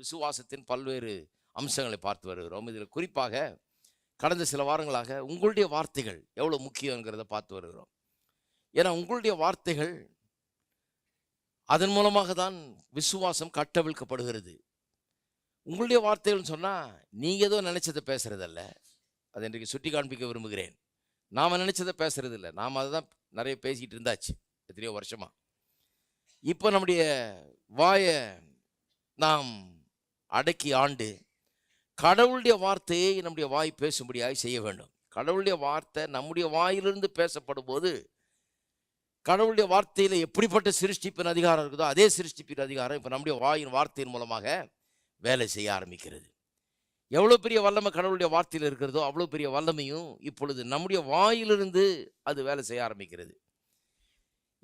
விசுவாசத்தின் பல்வேறு அம்சங்களை பார்த்து வருகிறோம். இதில் குறிப்பாக கடந்த சில வாரங்களாக உங்களுடைய வார்த்தைகள் எவ்வளோ முக்கியங்கிறத பார்த்து வருகிறோம். ஏன்னா உங்களுடைய வார்த்தைகள் அதன் மூலமாக தான் விசுவாசம் கட்டவிழ்க்கப்படுகிறது. உங்களுடைய வார்த்தைகள்னு சொன்னால் நீங்கள் ஏதோ நினச்சதை பேசுகிறதில்ல அதை இன்றைக்கு சுட்டி காண்பிக்க விரும்புகிறேன். நாம் நினச்சதை பேசுறது இல்லை நாம் அதை தான் நிறைய பேசிக்கிட்டு இருந்தாச்சு எத்தனையோ வருஷமா. இப்போ நம்முடைய வாயை நாம் அடக்கி ஆண்டு கடவுளுடைய வார்த்தையை நம்முடைய வாய் பேசும்படியாக செய்ய வேண்டும். கடவுளுடைய வார்த்தை நம்முடைய வாயிலிருந்து பேசப்படும் போது கடவுளுடைய வார்த்தையில் எப்படிப்பட்ட சிருஷ்டிப்பின் அதிகாரம் இருக்குதோ அதே சிருஷ்டிப்பின் அதிகாரம் இப்போ நம்முடைய வாயின் வார்த்தையின் மூலமாக வேலை செய்ய ஆரம்பிக்கிறது. எவ்வளோ பெரிய வல்லமை கடவுளுடைய வார்த்தையில் இருக்கிறதோ அவ்வளோ பெரிய வல்லமையும் இப்பொழுது நம்முடைய வாயிலிருந்து அது வேலை செய்ய ஆரம்பிக்கிறது.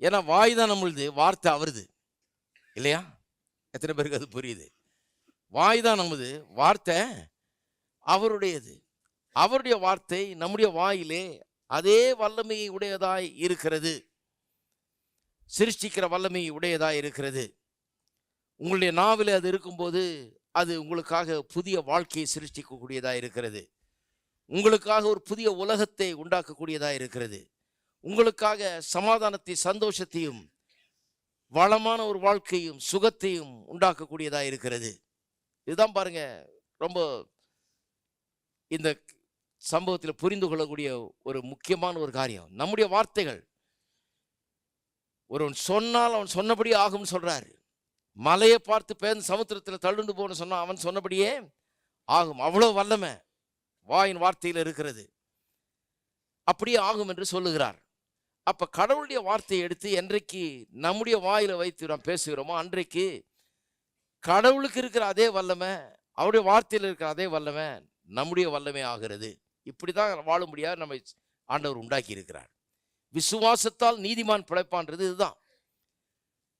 ஏன்னா வாய் தான் நம்மளுது வார்த்தை அவருது. இல்லையா? எத்தனை பேருக்கு அது புரியுது? வாய் தான் நமது வார்த்தை அவருடையது. அவருடைய வார்த்தை நம்முடைய வாயிலே அதே வல்லமையை உடையதாய் இருக்கிறது. சிருஷ்டிக்கிற வல்லமை உடையதாய் இருக்கிறது. உங்களுடைய நாவில் அது இருக்கும்போது அது உங்களுக்காக புதிய வாழ்க்கையை சிருஷ்டிக்கக்கூடியதாக இருக்கிறது. உங்களுக்காக ஒரு புதிய உலகத்தை உண்டாக்கக்கூடியதாக இருக்கிறது. உங்களுக்காக சமாதானத்தை சந்தோஷத்தையும் வளமான ஒரு வாழ்க்கையும் சுகத்தையும் உண்டாக்கக்கூடியதாக இருக்கிறது. இதுதான் பாருங்க ரொம்ப இந்த சம்பவத்தில் புரிந்து கொள்ளக்கூடிய ஒரு முக்கியமான ஒரு காரியம். நம்முடைய வார்த்தைகள் ஒருவன் சொன்னால் அவன் சொன்னபடி ஆகும்னு சொல்கிறாரு மலையை பார்த்து பேர்ந்து சமுத்திரத்தில் தள்ளுண்டு போன சொன்னான் அவன் சொன்னபடியே ஆகும். அவ்வளோ வல்லமை வாயின் வார்த்தையில் இருக்கிறது. அப்படியே ஆகும் என்று சொல்லுகிறார். அப்போ கடவுளுடைய வார்த்தையை எடுத்து என்றைக்கு நம்முடைய வாயில் வைத்து நாம் பேசுகிறோமோ அன்றைக்கு கடவுளுக்கு இருக்கிற அதே வல்லமை அவருடைய வார்த்தையில் இருக்கிற அதே வல்லமை நம்முடைய வல்லமை ஆகிறது. இப்படி தான் வாழும்படியாக நம்மை ஆண்டவர் உண்டாக்கி இருக்கிறார். விசுவாசத்தால் நீதிமான் பிழைப்பான்றது இதுதான்.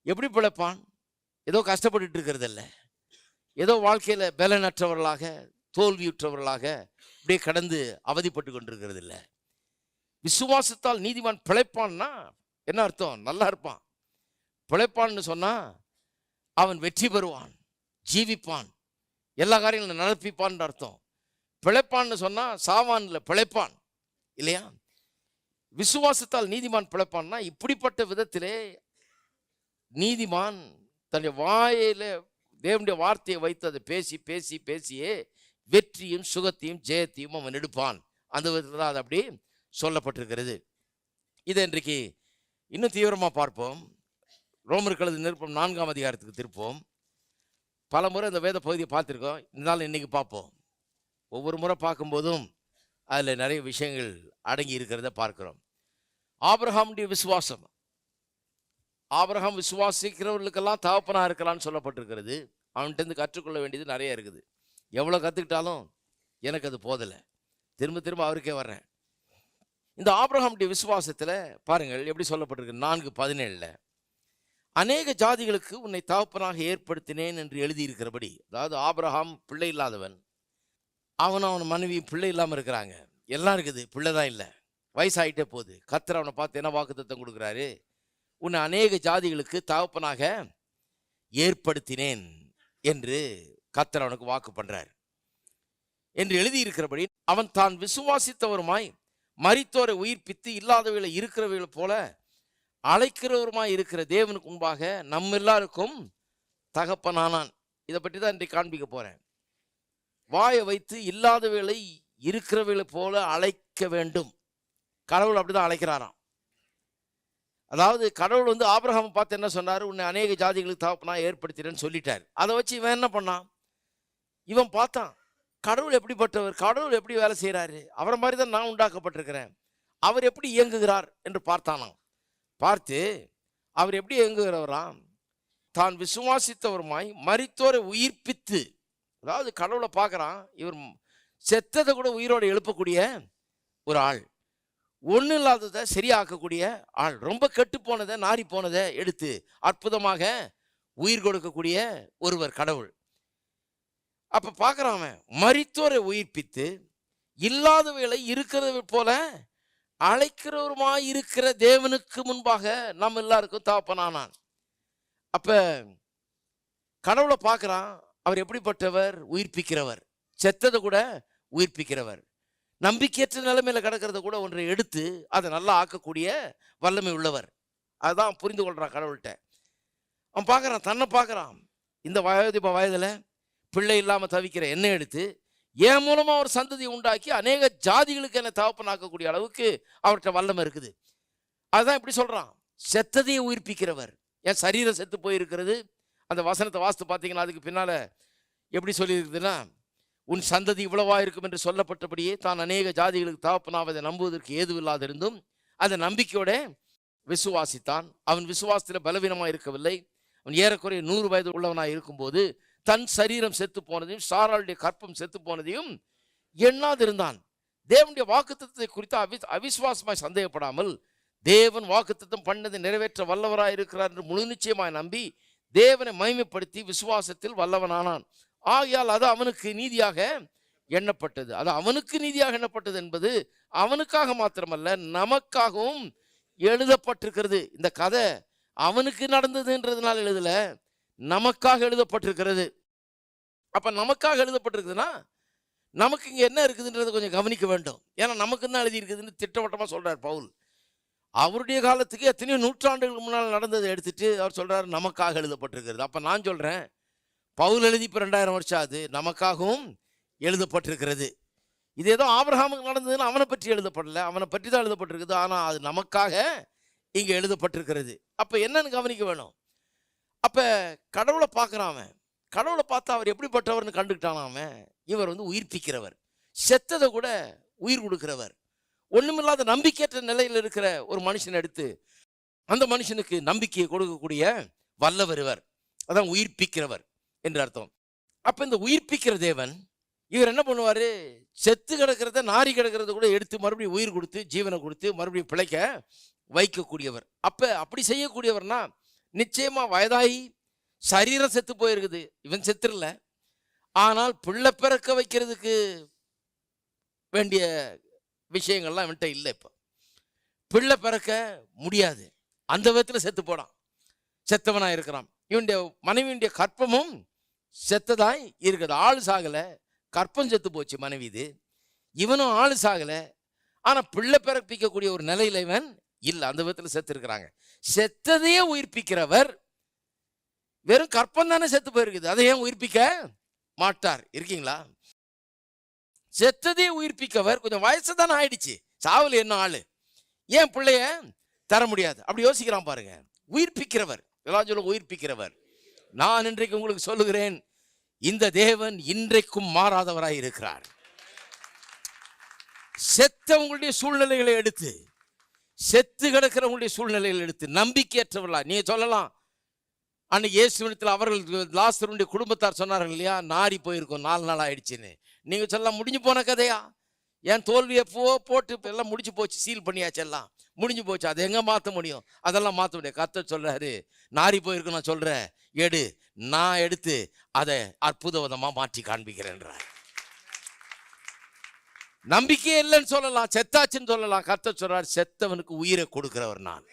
எப்படி பிழைப்பான்? ஏதோ கஷ்டப்பட்டுட்டு இருக்கிறதில்ல. ஏதோ வாழ்க்கையில பலனற்றவர்களாக தோல்வியுற்றவர்களாக இப்படியே கடந்து அவதிப்பட்டு கொண்டிருக்கிறது இல்ல விசுவாசத்தால் நீதிமான் பிழைப்பான்னா என்ன அர்த்தம்? நல்லா இருப்பான். பிழைப்பான்னு சொன்னா அவன் வெற்றி பெறுவான் ஜீவிப்பான் எல்லா காரியங்களும் நடப்பிப்பான்னு அர்த்தம். பிழைப்பான்னு சொன்னா சாவான்ல பிழைப்பான் இல்லையா? விசுவாசத்தால் நீதிமான் பிழைப்பான்னா இப்படிப்பட்ட விதத்திலே நீதிமான் தன்னுடைய வாயில தேவனுடைய வார்த்தையை வைத்து அதை பேசி பேசி பேசியே வெற்றியும் சுகத்தையும் ஜெயத்தையும் அவன் எடுப்பான். அந்த விதத்தில் தான் அது அப்படி சொல்லப்பட்டிருக்கிறது. இதை இன்றைக்கு இன்னும் தீவிரமாக பார்ப்போம். ரோமர் கழுது நிருப்பம் நான்காம் அதிகாரத்துக்கு திருப்போம். பல முறை இந்த வேத பகுதியை பார்த்துருக்கோம். இருந்தாலும் இன்றைக்கி பார்ப்போம். ஒவ்வொரு முறை பார்க்கும்போதும் அதில் நிறைய விஷயங்கள் அடங்கி இருக்கிறத பார்க்குறோம். ஆபிரகாமுடைய விசுவாசம். ஆபிரகாம் விசுவாசிக்கிறவர்களுக்கெல்லாம் தகப்பனாக இருக்கலான்னு சொல்லப்பட்டிருக்கிறது. அவன்கிட்டருந்து கற்றுக்கொள்ள வேண்டியது நிறைய இருக்குது. எவ்வளோ கற்றுக்கிட்டாலும் எனக்கு அது போதலை. திரும்ப திரும்ப அவருக்கே வர்றேன். இந்த ஆப்ரஹாமுடைய விசுவாசத்தில் பாருங்கள் எப்படி சொல்லப்பட்டிருக்கு. நான்கு பதினேழில். அநேக ஜாதிகளுக்கு உன்னை தகப்பனாக ஏற்படுத்தினேன் என்று எழுதியிருக்கிறபடி அதாவது ஆபிரஹாம் பிள்ளை இல்லாதவன் அவன் அவன் மனைவி பிள்ளை இல்லாமல் இருக்கிறாங்க. எல்லாம் இருக்குது பிள்ளை தான் இல்லை. வயசாயிட்டே போகுது. கத்தர் அவனை பார்த்து என்ன வாக்குத்தத்தம் கொடுக்குறாரு? உன்னை அநேக ஜாதிகளுக்கு தகப்பனாக ஏற்படுத்தினேன் என்று கத்தர் அவனுக்கு வாக்கு பண்ணுறார் என்று எழுதியிருக்கிறபடி அவன் தான் விசுவாசித்தவருமாய் மறித்தோரை உயிர்ப்பித்து இல்லாதவைகளை இருக்கிறவர்களை போல அழைக்கிறவருமாய் இருக்கிற தேவனுக்கு முன்பாக நம்ம எல்லாருக்கும் தகப்பனானான். இதை பற்றி தான் இன்றைக்கு காண்பிக்க போகிறேன் வாயை வைத்து இல்லாதவர்களை இருக்கிறவர்களை போல அழைக்க வேண்டும். கடவுள் அப்படிதான் அழைக்கிறாராம். அதாவது கடவுள் வந்து ஆபிரகாம் பார்த்து என்ன சொன்னார்? உன்னை அநேக ஜாதிகளுக்கு தகப்பனா ஏற்படுத்தினேன்னு சொல்லிட்டார். அதை வச்சு இவன் என்ன பண்ணான்? இவன் பார்த்தான் கடவுள் எப்படிப்பட்டவர்? கடவுள் எப்படி வேலை செய்கிறாரு அவரை மாதிரி தான் நான் உண்டாக்கப்பட்டிருக்கிறேன். அவர் எப்படி இயங்குகிறார்? என்று பார்த்தானாம். பார்த்து அவர் எப்படி இயங்குகிறவராம்? தான் விசுவாசித்தவருமாய் மறித்தோரை உயிர்ப்பித்து அதாவது கடவுளை பார்க்குறான் இவர் செத்ததை கூட உயிரோடு எழுப்பக்கூடிய ஒரு ஆள். ஒன்றும் இல்லாததை சரியாக்கக்கூடிய ஆள். ரொம்ப கெட்டு போனதை நாரி போனதை எடுத்து அற்புதமாக உயிர் கொடுக்கக்கூடிய ஒருவர் கடவுள். அப்போ பார்க்குறான் அவன் உயிர்ப்பித்து இல்லாதவைகளை இருக்கிறது போல அழைக்கிறவருமாய் இருக்கிற தேவனுக்கு முன்பாக நம்ம எல்லாருக்கும் தாப்பனானான் அப்ப கடவுளை பார்க்குறான் அவர் எப்படிப்பட்டவர்? உயிர்ப்பிக்கிறவர். செத்ததை கூட உயிர்ப்பிக்கிறவர். நம்பிக்கையற்ற நிலைமையில கிடக்கிறத கூட ஒன்றை எடுத்து அதை நல்லா ஆக்கக்கூடிய வல்லமை உள்ளவர். அதுதான் புரிந்து கொள்கிறான் கடவுள்கிட்ட. அவன் பார்க்குறான் தன்னை பார்க்குறான். இந்த வயோதிப வயதில் பிள்ளை இல்லாமல் தவிக்கிற எண்ணெய் எடுத்து என் மூலமாக ஒரு சந்ததியை உண்டாக்கி அநேக ஜாதிகளுக்கு என்னை தகப்பனாக்கக்கூடிய அளவுக்கு அவர்கிட்ட வல்லமை இருக்குது. அதுதான் இப்படி சொல்கிறான் செத்ததையை உயிர்ப்பிக்கிறவர். என் சரீரம் செத்து போயிருக்கிறது. அந்த வசனத்தை வாஸ்து பார்த்தீங்கன்னா அதுக்கு பின்னால் எப்படி சொல்லியிருக்குதுன்னா உன் சந்ததி இவ்வளவா இருக்கும் என்று சொல்லப்பட்டபடியே தான் அநேக ஜாதிகளுக்கு தகப்பனாவதை நம்புவதற்கு ஏதுவில்லாதிருந்தும் அந்த நம்பிக்கையோட விசுவாசித்தான். அவன் விசுவாசத்தில் பலவீனமாக இருக்கவில்லை. அவன் ஏறக்குறைய நூறு வயது உள்ளவனாக இருக்கும்போது தன் சரீரம் செத்து போனதையும் சாராளுடைய கற்பம் செத்து போனதையும் எண்ணாதிருந்தான். தேவனுடைய வாக்குத்தத்தை குறித்து அவி அவிஸ்வாசமாய் சந்தேகப்படாமல் தேவன் வாக்குத்தத்தம் பண்ணதை நிறைவேற்ற வல்லவராய் இருக்கிறார் என்று முழு நிச்சயமாய் நம்பி தேவனை மகிமைப்படுத்தி விசுவாசத்தில் வல்லவனானான். ஆகையால் அது அவனுக்கு நீதியாக எண்ணப்பட்டது. அது அவனுக்கு நீதியாக எண்ணப்பட்டது என்பது அவனுக்காக மாத்திரமல்ல நமக்காகவும் எழுதப்பட்டிருக்கிறது. இந்த கதை அவனுக்கு நடந்ததுன்றதுனால எழுதல நமக்காக எழுதப்பட்டிருக்கிறது. அப்போ நமக்காக எழுதப்பட்டிருக்குதுன்னா நமக்கு இங்கே என்ன இருக்குதுன்றதை கொஞ்சம் கவனிக்க வேண்டும். ஏன்னா நமக்கு தான் எழுதியிருக்குதுன்னு திட்டவட்டமாக சொல்கிறார் பவுல். அவருடைய காலத்துக்கு எத்தனையோ நூற்றாண்டுகளுக்கு முன்னால் நடந்ததை எடுத்துட்டு அவர் சொல்கிறார் நமக்காக எழுதப்பட்டிருக்கிறது. அப்போ நான் சொல்கிறேன் பவுல் எழுதி இப்போ ரெண்டாயிரம் வருஷம் ஆகுது நமக்காகவும் எழுதப்பட்டிருக்கிறது. இது ஏதோ ஆபிரஹாமுக்கு நடந்ததுன்னு அவனை பற்றி எழுதப்படலை அவனை பற்றி தான் எழுதப்பட்டிருக்குது ஆனால் அது நமக்காக இங்கே எழுதப்பட்டிருக்கிறது. அப்போ என்னன்னு கவனிக்க வேணும்? அப்போ கடவுளை பார்க்குறான் அவன். கடவுளை பார்த்தா அவர் எப்படிப்பட்டவர்னு கண்டுக்கிட்டானா அவன்? இவர் வந்து உயிர்ப்பிக்கிறவர். செத்ததை கூட உயிர் கொடுக்கிறவர். ஒன்றுமில்லாத நம்பிக்கையற்ற நிலையில் இருக்கிற ஒரு மனுஷனை எடுத்து அந்த மனுஷனுக்கு நம்பிக்கையை கொடுக்கக்கூடிய வல்லவர் இவர். அதான் உயிர்ப்பிக்கிறவர் என்று அர்த்தம். அப்போ இந்த உயிர்ப்பிக்கிற தேவன் இவர் என்ன பண்ணுவார்? செத்து கிடக்கிறத நாரி கிடக்கிறத கூட எடுத்து மறுபடியும் உயிர் கொடுத்து ஜீவனை கொடுத்து மறுபடியும் பிழைக்க வைக்கக்கூடியவர். அப்போ அப்படி செய்யக்கூடியவர்னா நிச்சயமா வயதாகி சரீரம் செத்து போயிருக்குது. இவன் செத்துடல. ஆனால் பிள்ளை பிறக்க வைக்கிறதுக்கு வேண்டிய விஷயங்கள்லாம் இவன்கிட்ட இல்லை இப்போ. பிள்ளை பிறக்க முடியாது. அந்த விதத்தில் செத்து போடான் செத்தவனாக இருக்கிறான். இவனுடைய மனைவியுடைய கற்பமும் செத்ததாய் இருக்குது. ஆள் சாகலை. கற்பம் செத்து போச்சு மனைவி இது. இவனும் ஆள் சாகலை. ஆனால் பிள்ளை பிறப்பிக்கக்கூடிய ஒரு நிலையில் இவன் இல்லை அந்த விதத்தில் செத்து இருக்கிறாங்க செத்ததையே உயிர்ப்பிக்கிறவர் வெறும் கற்பம் தானே செத்து போயிருக்குது. அதை ஏன் உயிர்ப்பிக்க மாட்டார்? இருக்கீங்களா? செத்ததே உயிர்ப்பிக்கவர் கொஞ்சம் வயசு தானே ஆயிடுச்சு. சாவல் என்ன ஆளு? ஏன் பிள்ளைய தர முடியாது? அப்படி யோசிக்கிறான் பாருங்க. உயிர்ப்பிக்கிறவர். எல்லாம் சொல்ல உயிர்ப்பிக்கிறவர். நான் இன்றைக்கு உங்களுக்கு சொல்லுகிறேன் இந்த தேவன் இன்றைக்கும் மாறாதவராய் இருக்கிறார். செத்தவங்களுடைய சூழ்நிலைகளை எடுத்து செத்து கிடக்கிறவங்களுடைய சூழ்நிலையில் எடுத்து நம்பிக்கையற்றவர்களா? நீ சொல்லலாம். அன்னைக்கு இயேசுவனத்தில் அவர்கள் லாஸ்தருடைய குடும்பத்தார் சொன்னார்கள் இல்லையா நாரி போயிருக்கோம் நாலு நாள் ஆயிடுச்சுன்னு. நீங்க சொல்லலாம் முடிஞ்சு போன கதையா? என் தோல்வி எப்போ போட்டு எல்லாம் முடிஞ்சு போச்சு சீல் பண்ணியாச்சு எல்லாம். முடிஞ்சு போச்சு அதை எங்கே மாற்ற முடியும்? அதெல்லாம் மாற்ற முடியும் கத்த சொல்கிறாரு நாரி போயிருக்கு நான் சொல்கிறேன் எடு. நான் எடுத்து அதை அற்புதமா மாற்றி காண்பிக்கிறேன்றார். நம்பிக்கையே இல்லைன்னு சொல்லலாம் செத்தாச்சுன்னு சொல்லலாம். கத்த சொல்றார் செத்தவனுக்கு உயிரை கொடுக்கிறவர் நான்.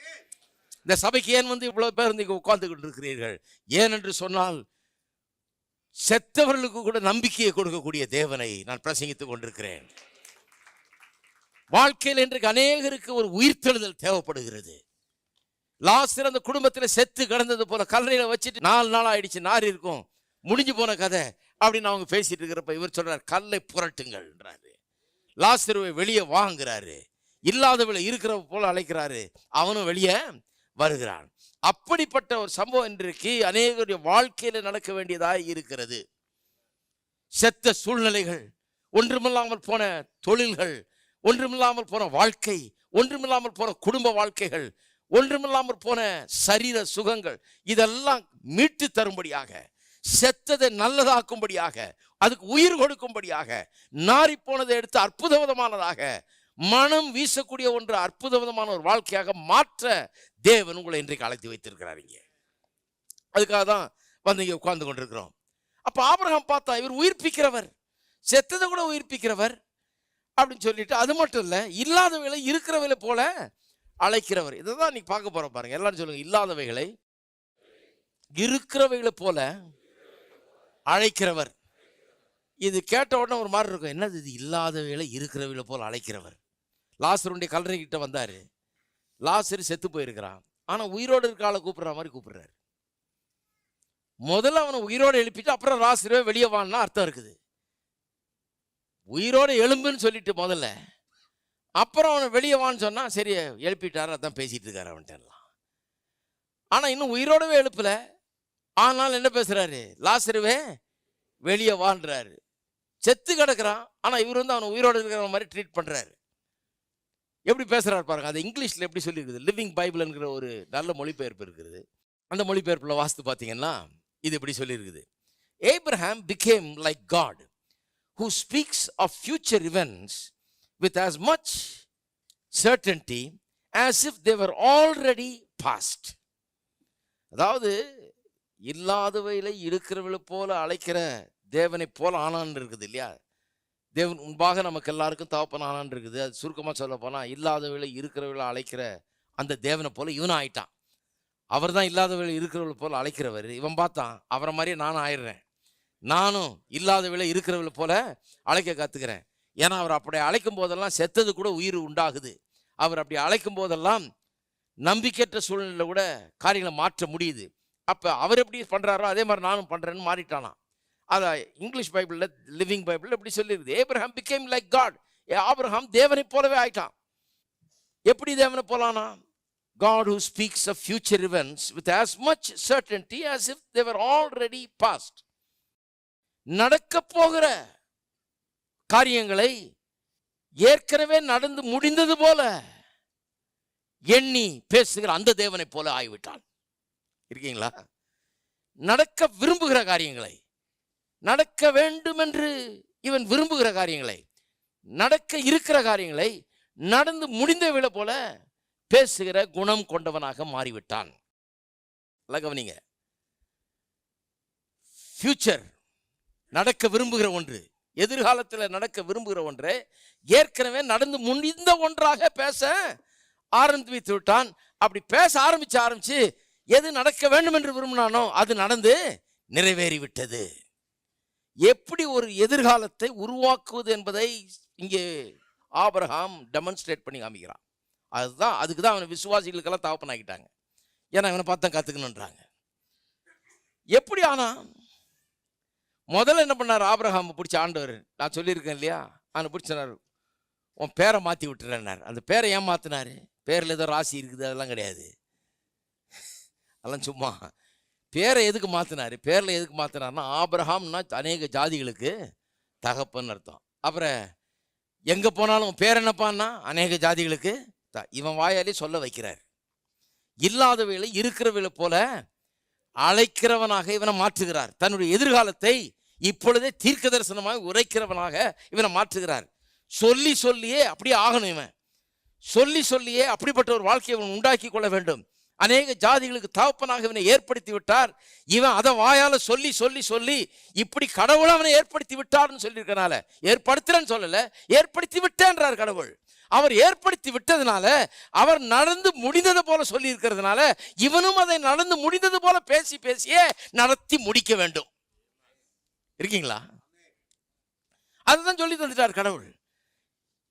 இந்த சபைக்கு ஏன் வந்து இவ்வளவு பேர் நீங்க உட்கார்ந்துகிட்டு இருக்கிறீர்கள்? ஏனென்று சொன்னால் செத்தவர்களுக்கு கூட நம்பிக்கையை கொடுக்கக்கூடிய தேவனை நான் பிரசங்கித்துக் கொண்டிருக்கிறேன். வாழ்க்கையில் இன்றைக்கு அநேகருக்கு ஒரு உயிர்த்தெழுதல் தேவைப்படுகிறது. லாஸ்ட் அந்த குடும்பத்தில் செத்து கிடந்தது போல கல்லறையில் வச்சுட்டு நாலு நாள் ஆயிடுச்சு நார் இருக்கும் முடிஞ்சு போன கதை அப்படின்னு அவங்க பேசிட்டு இருக்கிறப்ப இவர் சொல்றார் கல்லை புரட்டுங்கள்ன்றாரு லாஸ்தருவை வெளியே வாங்குறாரு. இல்லாதவளை இருக்கிற போல அழைக்கிறாரு. அவனும் வெளியே வருகிறான். அப்படிப்பட்ட ஒரு சம்பவம் இன்றைக்கு அநேகருடைய வாழ்க்கையில் நடக்க வேண்டியதாக இருக்கிறது. செத்த சூழ்நிலைகள் ஒன்றுமில்லாமல் போன தொழில்கள் ஒன்றுமில்லாமல் போன வாழ்க்கை ஒன்றுமில்லாமல் போன குடும்ப வாழ்க்கைகள் ஒன்றுமில்லாமல் போன சரீர சுகங்கள் இதெல்லாம் மீட்டு தரும்படியாக செத்ததை நல்லதாக்கும்படியாக அதுக்கு உயிர் கொடுக்கும்படியாக நாரி போனதை எடுத்து அற்புதவிதமானதாக மனம் வீசக்கூடிய ஒன்று அற்புதவிதமான ஒரு வாழ்க்கையாக மாற்ற தேவன் உங்களை இன்றைக்கு அழைத்து வைத்திருக்கிறாரிங்க அதுக்காக தான் வந்து இங்கே உட்கார்ந்து கொண்டிருக்கிறோம். அப்போ ஆபரகம் பார்த்தா இவர் உயிர்ப்பிக்கிறவர். செத்ததை கூட உயிர்ப்பிக்கிறவர் அப்படின்னு சொல்லிட்டு அது மட்டும் இல்லை இல்லாதவைகளை இருக்கிறவைகளை போல அழைக்கிறவர். இதை தான் இன்னைக்கு பார்க்க போகிறோம் பாருங்கள் எல்லாரும் சொல்லுங்கள் இல்லாதவைகளை இருக்கிறவைகளை போல அழைக்கிறவர். இது கேட்ட உடனே ஒரு மாதிரி இருக்கும். என்னது இது? இல்லாதவைகளை இருக்கிறவைகளை போல் அழைக்கிறவர். லாசருடைய கல்லறை கிட்ட வந்தார். லாசரு செத்து போயிருக்கிறான். ஆனால் உயிரோடு இருக்க ஆளை கூப்பிடுற மாதிரி கூப்பிடுறாரு. முதல்ல அவனை உயிரோடு எழுப்பிட்டு அப்புறம் லாசரே வெளியே வான்னா அர்த்தம் இருக்குது. உயிரோடு எலும்புன்னு சொல்லிட்டு முதல்ல. அப்புறம் அவனை வெளியே வான்னு சொன்னால் சரி எழுப்பிட்டார் அதான் பேசிகிட்டு இருக்காரு அவன்கிட்ட ஆனால் இன்னும் உயிரோடவே எழுப்பலை. ஆனால் என்ன பேசுறாரு? லாசருவே வெளியே வாழ்றாரு செத்து கிடக்குறான். ஆனால் இவர் வந்து அவனை உயிரோடு இருக்கிற மாதிரி ட்ரீட் பண்ணுறாரு எப்படி பேசுகிறாரு பாருங்க. அது இங்கிலீஷில் எப்படி சொல்லியிருக்குது? லிவிங் பைபிள்ங்கிற ஒரு நல்ல மொழிபெயர்ப்பு இருக்குது. அந்த மொழிபெயர்ப்பில் வாஸ்து பார்த்தீங்கன்னா இது இப்படி சொல்லியிருக்குது? Abraham became like God who speaks of future events with as much certainty as if they were already past அதாவது இல்லாதவைகளை இருக்கிறவளை போல அழைக்கிற தேவனை போல ஆனான் இருக்குது இல்லையா? தேவன் முன்பாக நமக்கு எல்லாருக்கும் தகப்பன் ஆனான் இருக்குது. அது சுருக்கமாக சொல்ல போனால் இல்லாதவைகளை இருக்கிறவளை அழைக்கிற அந்த தேவனை போல இவனும் ஆயிட்டான். அவர் தான் இல்லாதவளை இருக்கிறவளை போல அழைக்கிறவர். இவன் பார்த்தான் அவரை மாதிரியே நானும் ஆயிடுறேன். நானும் இல்லாதவளை இருக்கிறவளை போல அழைக்க கற்றுக்கிறேன் ஏன்னா அவர் அப்படி அழைக்கும் போதெல்லாம் செத்தது கூட உயிர் உண்டாகுது. அவர் அப்படி அழைக்கும் போதெல்லாம் நம்பிக்கையற்ற சூழ்நிலையில கூட காரியங்களை மாற்ற முடியுது. அப்போ அவர் எப்படி பண்ணுறாரோ அதே மாதிரி நானும் பண்ணுறேன்னு மாறிட்டானா அதை இங்கிலீஷ் பைபிளில் லிவிங் பைபிளில் இப்படி சொல்லியிருக்குது Abraham became like God Abraham தேவனை போலவே ஆயிட்டான். எப்படி தேவனை போலானா? God who speaks a future events with as much certainty as if they were already past நடக்க போகிற காரியங்களை ஏற்கனவே நடந்து முடிந்தது போல எண்ணி பேசுகிற அந்த தேவனை போல ஆகிவிட்டான். இருக்கீங்களா? நடக்க விரும்புகிற காரியங்களை நடக்க வேண்டும் என்று இவன் விரும்புகிற காரியங்களை நடக்க இருக்கிற காரியங்களை நடந்து முடிந்தவளை போல பேசுகிற குணம் கொண்டவனாக மாறிவிட்டான். நல்லா கவனிங்க. ஃபியூச்சர் நடக்க விரும்புகிற ஒன்று எதிர்காலத்தில் நடக்க விரும்புகிற ஒன்று ஏற்கனவே நடந்து முடிந்த ஒன்றாக பேச ஆரம்பித்து விட்டான். அப்படி பேச ஆரம்பிச்சு ஆரம்பிச்சு எது நடக்க வேண்டும் என்று விரும்பினானோ அது நடந்து நிறைவேறிவிட்டது. எப்படி ஒரு எதிர்காலத்தை உருவாக்குவது என்பதை இங்கே ஆபரகாம் டெமான்ஸ்ட்ரேட் பண்ணி காமிக்கிறான். அதுதான் அதுக்கு தான் அவனை விசுவாசிகளுக்கெல்லாம் தகப்பனாக்கிட்டாங்க ஏன்னா அவனை பார்த்தா கற்றுக்கணுன்றாங்க எப்படி ஆனால் முதல்ல என்ன பண்ணார்? ஆபிரகாம் பிடிச்ச ஆண்டவர் நான் சொல்லியிருக்கேன் இல்லையா? அவனை பிடிச்சனார் உன் பேரை மாற்றி விட்டுறேன்னார். அந்த பேரை ஏன் மாற்றினார் பேரில் ஏதோ ராசி இருக்குது அதெல்லாம் கிடையாது. அதெல்லாம் சும்மா. பேரை எதுக்கு மாற்றினார் பேரில் எதுக்கு மாற்றினார்னா ஆப்ரஹாம்னா அநேக ஜாதிகளுக்கு தகப்பன்னு அர்த்தம். அப்புறம் எங்கே போனாலும் பேர் என்னப்பான்னா? அநேக ஜாதிகளுக்கு த- இவன் வாயாலே சொல்ல வைக்கிறார். இல்லாதவைகளை இருக்கிறவைகளை போல அழைக்கிறவனாக இவனை மாற்றுகிறார். தன்னுடைய எதிர்காலத்தை இப்பொழுதே தீர்க்க தரிசனமாக உரைக்கிறவனாக இவனை மாற்றுகிறார். சொல்லி சொல்லியே அப்படியே ஆகணும் இவன். சொல்லி சொல்லியே அப்படிப்பட்ட ஒரு வாழ்க்கையை இவன் உண்டாக்கி கொள்ள வேண்டும். அநேக ஜாதிகளுக்கு தாப்பனாக இவனை ஏற்படுத்தி விட்டார். இவன் அதை வாயால் சொல்லி சொல்லி சொல்லி இப்படி கடவுள் அவனை ஏற்படுத்தி விட்டார்னு சொல்லியிருக்கனால ஏற்படுத்துறேன்னு சொல்லலை ஏற்படுத்தி விட்டேன்றார் கடவுள். அவர் ஏற்படுத்தி விட்டதுனால அவர் நடந்து முடிந்தது போல சொல்லி இருக்கிறதுனால இவனும் அதை நடந்து முடிந்தது போல பேசி பேசியே நடத்தி முடிக்க வேண்டும். இருக்கீங்களா? அதுதான் சொல்லி தந்துட்டார் கடவுள்.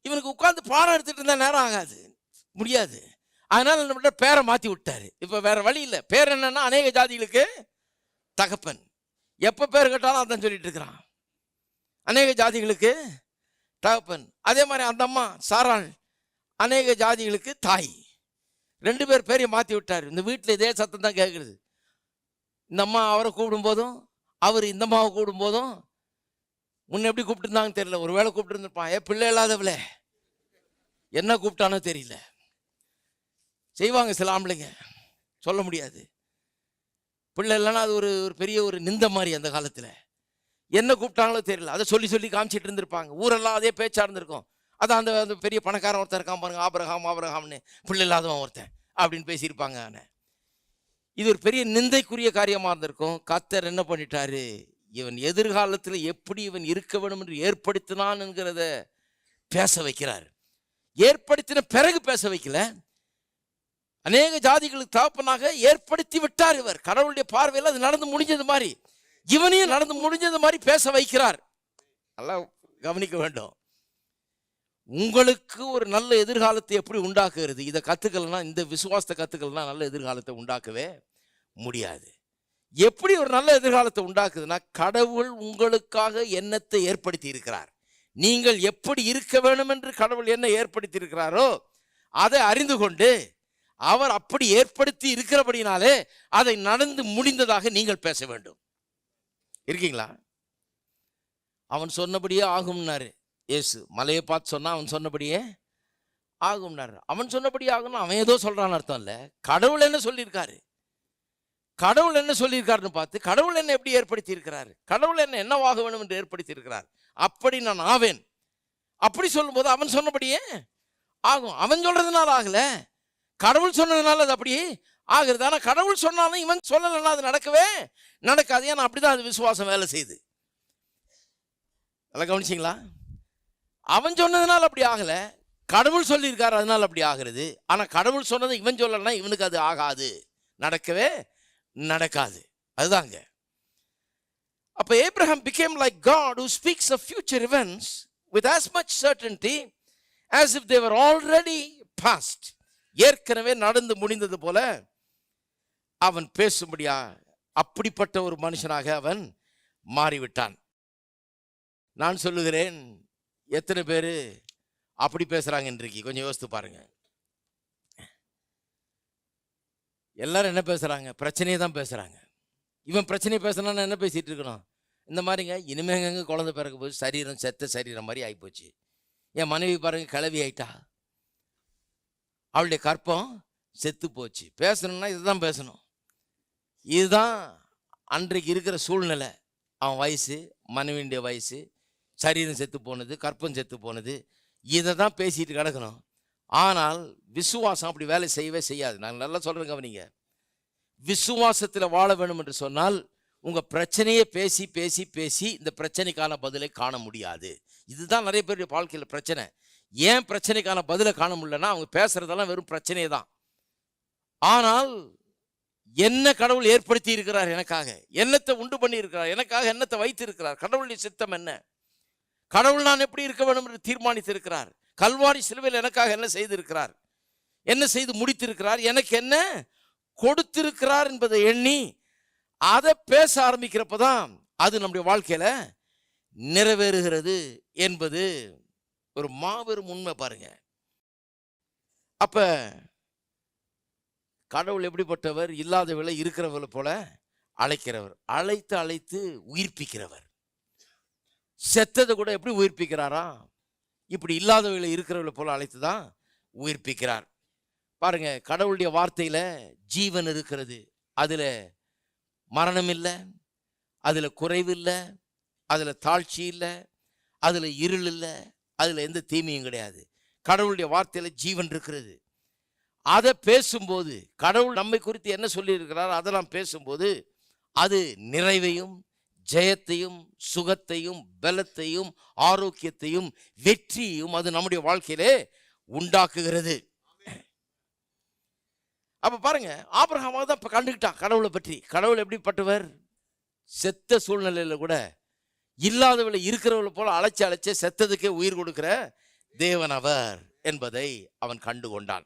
இவனுக்கு உட்கார்ந்து பாடம் எடுத்துட்டு இருந்தா நேரம் ஆகாது முடியாது. அதனால் என்ன பண்ணார் பேரை மாற்றி விட்டார். இப்போ வேற வழி இல்லை. பேர் என்னன்னா அநேக ஜாதிகளுக்கு தகப்பன். எப்போ பேர் கேட்டாலும் அதான் சொல்லிட்டு இருக்கிறான். அநேக ஜாதிகளுக்கு தகப்பன். அதே மாதிரி அந்த அம்மா சாராள் அநேக ஜாதிகளுக்கு தாய். ரெண்டு பேர் பேரையும் மாற்றி விட்டார். இந்த வீட்டில் இதே சத்தம் தான் கேட்குறது இந்த அம்மா அவரை கூப்பிடும் போதும் அவர் இந்த அம்மாவை கூப்பிடும் போதும் முன்ன எப்படி கூப்பிட்டுருந்தாங்கன்னு தெரியல. ஒரு வேளை கூப்பிட்டுருந்துருப்பான் ஏன் ஏ பிள்ளை இல்லாதவளே. என்ன கூப்பிட்டானோ தெரியல. செய்வாங்க சில ஆம்பளைங்க. சொல்ல முடியாது. பிள்ளை இல்லைன்னா அது ஒரு ஒரு பெரிய ஒரு நிந்த மாதிரி அந்த காலத்தில். என்ன கூப்பிட்டாங்களோ தெரியல. அதை சொல்லி சொல்லி காமிச்சிட்டு இருந்திருப்பாங்க. ஊரெல்லாம் அதே பேச்சா இருந்திருக்கும். அதான் அந்த அந்த பெரிய பணக்காரன் ஒருத்தர் இருக்கான் பாருங்க ஆபரகாம் ஆபரகாம்னு. பிள்ளை இல்லாதவன் ஒருத்தன் அப்படின்னு பேசியிருப்பாங்க அவனை. இது ஒரு பெரிய நிந்தைக்குரிய காரியமாக இருந்திருக்கும். கத்தர் என்ன பண்ணிட்டாரு? இவன் எதிர்காலத்தில் எப்படி இவன் இருக்க வேண்டும் என்று ஏற்படுத்தினான் என்கிறத பேச வைக்கிறார். ஏற்படுத்தின பிறகு பேச வைக்கல. அநேக ஜாதிகளுக்கு தகப்பனாக ஏற்படுத்தி விட்டார் இவர். கடவுளுடைய பார்வையில் அது நடந்து முடிஞ்சது மாதிரி. இவனையும் நடந்து முடிஞ்சது மாதிரி பேச வைக்கிறார். நல்லா கவனிக்க வேண்டும். உங்களுக்கு ஒரு நல்ல எதிர்காலத்தை எப்படி உண்டாக்குகிறது? இதை கற்றுக்கலன்னா இந்த விசுவாசத்தை கற்றுக்கலனா நல்ல எதிர்காலத்தை உண்டாக்கவே முடியாது. எப்படி ஒரு நல்ல எதிர்காலத்தை உண்டாக்குதுன்னா கடவுள் உங்களுக்காக எண்ணத்தை ஏற்படுத்தி இருக்கிறார். நீங்கள் எப்படி இருக்க வேண்டும் என்று கடவுள் என்ன ஏற்படுத்தி இருக்கிறாரோ அதை அறிந்து கொண்டு அவர் அப்படி ஏற்படுத்தி இருக்கிறபடினாலே அதை நடந்து முடிந்ததாக நீங்கள் பேச வேண்டும். இருக்கீங்களா? அவன் சொன்னபடியே ஆகும்னாரு. ஏசு மலையை பார்த்து சொன்னால் அவன் சொன்னபடியே ஆகும்னாரு. அவன் சொன்னபடியே ஆகும்னு அவன் ஏதோ சொல்கிறான்னு அர்த்தம் இல்லை. கடவுள் என்ன சொல்லியிருக்காரு? கடவுள் என்ன சொல்லியிருக்காருன்னு பார்த்து கடவுள் என்ன எப்படி ஏற்படுத்தி இருக்கிறாரு கடவுள் என்ன என்னவாக வேணும் என்று ஏற்படுத்தி இருக்கிறார் அப்படி நான் ஆவேன். அப்படி சொல்லும்போது அவன் சொன்னபடியே ஆகும். அவன் சொல்கிறதுனால ஆகல. கடவுள் சொன்னதுனால அது அப்படி ஆகுறது. ஆனால் கடவுள் சொன்னாலும் இவன் சொல்லலைன்னா அது நடக்கவே நடக்காது. ஏன்னா அப்படிதான் அது விசுவாசம் வேலை செய்யுது. நல்லா கவனிச்சிங்களா? அவன் சொன்னதுனால அப்படி ஆகலை. கடவுள் சொல்லியிருக்காரு அதனால் அப்படி ஆகிறது. ஆனால் கடவுள் சொன்னது இவன் சொல்லலைன்னா இவனுக்கு அது ஆகாது. நடக்கவே நடக்காது. அதுதாங்க. அப்போ Abraham became like God who speaks a future events with as much certainty as if they were already past ஏற்கனவே நடந்து முடிந்தது போல அவன் பேசும்படியா அப்படிப்பட்ட ஒரு மனுஷனாக அவன் மாறிவிட்டான். நான் சொல்லுகிறேன் எத்தனை பேர் அப்படி பேசுகிறாங்க இன்றைக்கு? கொஞ்சம் யோசித்து பாருங்க. எல்லாரும் என்ன பேசுகிறாங்க பிரச்சனையை தான் பேசுகிறாங்க இவன் பிரச்சனையை பேசுனா என்ன பேசிகிட்டு இருக்கணும்? இந்த மாதிரிங்க இனிமேங்க குழந்தை பிறக்க போது சரீரம் செத்த சரீரம் மாதிரி ஆகிப்போச்சு என் மனைவி பாருங்க கிளவி ஆயிட்டா. அவளுடைய கற்பம் செத்து போச்சு. பேசணும்னா இதுதான் பேசணும். இதுதான் அன்றைக்கு இருக்கிற சூழ்நிலை. அவன் வயசு மனைவியுடைய வயசு சரீரம் செத்து போனது கற்பம் செத்து போனது இதை தான் பேசிட்டு கிடக்கணும். ஆனால் விசுவாசம் அப்படி வேலை செய்யவே செய்யாது. நாங்கள் நல்லா சொல்றேன் கவனிங்க. விசுவாசத்தில் வாழ வேணும் என்று சொன்னால் உங்கள் பிரச்சனையை பேசி பேசி பேசி இந்த பிரச்சனைக்கான பதிலை காண முடியாது. இதுதான் நிறைய பேருடைய வாழ்க்கையில் பிரச்சனை. ஏன் பிரச்சனைக்கான பதிலை காண முடியலன்னா அவங்க பேசுறதெல்லாம் வெறும் பிரச்சனையே தான் ஆனால் என்ன கடவுள் ஏற்படுத்தி இருக்கிறார் எனக்காக? என்னத்தை உண்டு பண்ணி இருக்கிறார் எனக்காக என்னத்தை வைத்து இருக்கிறார் கடவுளுடைய சித்தம் என்ன? கடவுள் நான் எப்படி இருக்க வேண்டும் என்று தீர்மானித்து இருக்கிறார் கல்வாரி சிலுவையில் எனக்காக என்ன செய்திருக்கிறார்? என்ன செய்து முடித்திருக்கிறார்? எனக்கு என்ன கொடுத்திருக்கிறார் என்பதை எண்ணி அதை பேச ஆரம்பிக்கிறப்ப தான் அது நம்முடைய வாழ்க்கையில நிறைவேறுகிறது என்பது ஒரு மாபெரும் உண்மை பாருங்க. அப்ப கடவுள் எப்படிப்பட்டவர்? இல்லாதவர்களை இருக்கிறவர்களை போல அழைக்கிறவர். அழைத்து அழைத்து உயிர்ப்பிக்கிறவர். செத்ததை கூட எப்படி உயிர்ப்பிக்கிறாரா? இப்படி இல்லாதவர்களை இருக்கிறவர்களை போல அழைத்து தான் உயிர்ப்பிக்கிறார். பாருங்க கடவுளுடைய வார்த்தையில ஜீவன் இருக்கிறது. அதுல மரணம் இல்லை அதுல குறைவு இல்லை அதுல தாழ்ச்சி இல்லை அதுல இருள் இல்லை அதில் எந்த தீமையும் கிடையாது. கடவுளுடைய வார்த்தையில் ஜீவன் இருக்கிறது. அதை பேசும்போது கடவுள் நம்மை குறித்து என்ன சொல்லியிருக்கிறார் அதை நாம் பேசும்போது அது நிறைவையும் ஜெயத்தையும் சுகத்தையும் பலத்தையும் ஆரோக்கியத்தையும் வெற்றியையும் அது நம்முடைய வாழ்க்கையிலே உண்டாக்குகிறது. அப்போ பாருங்க ஆபிரகாமாக தான் இப்போ கண்டுக்கிட்டான் கடவுளை பற்றி. கடவுள் எப்படிப்பட்டவர்? செத்த சூழ்நிலையில கூட இல்லாதவளை இருக்கிறவளை போல அழைச்சி அழைச்சி செத்ததுக்கே உயிர் கொடுக்கிற தேவன் அவர் என்பதை அவன் கண்டு கொண்டான்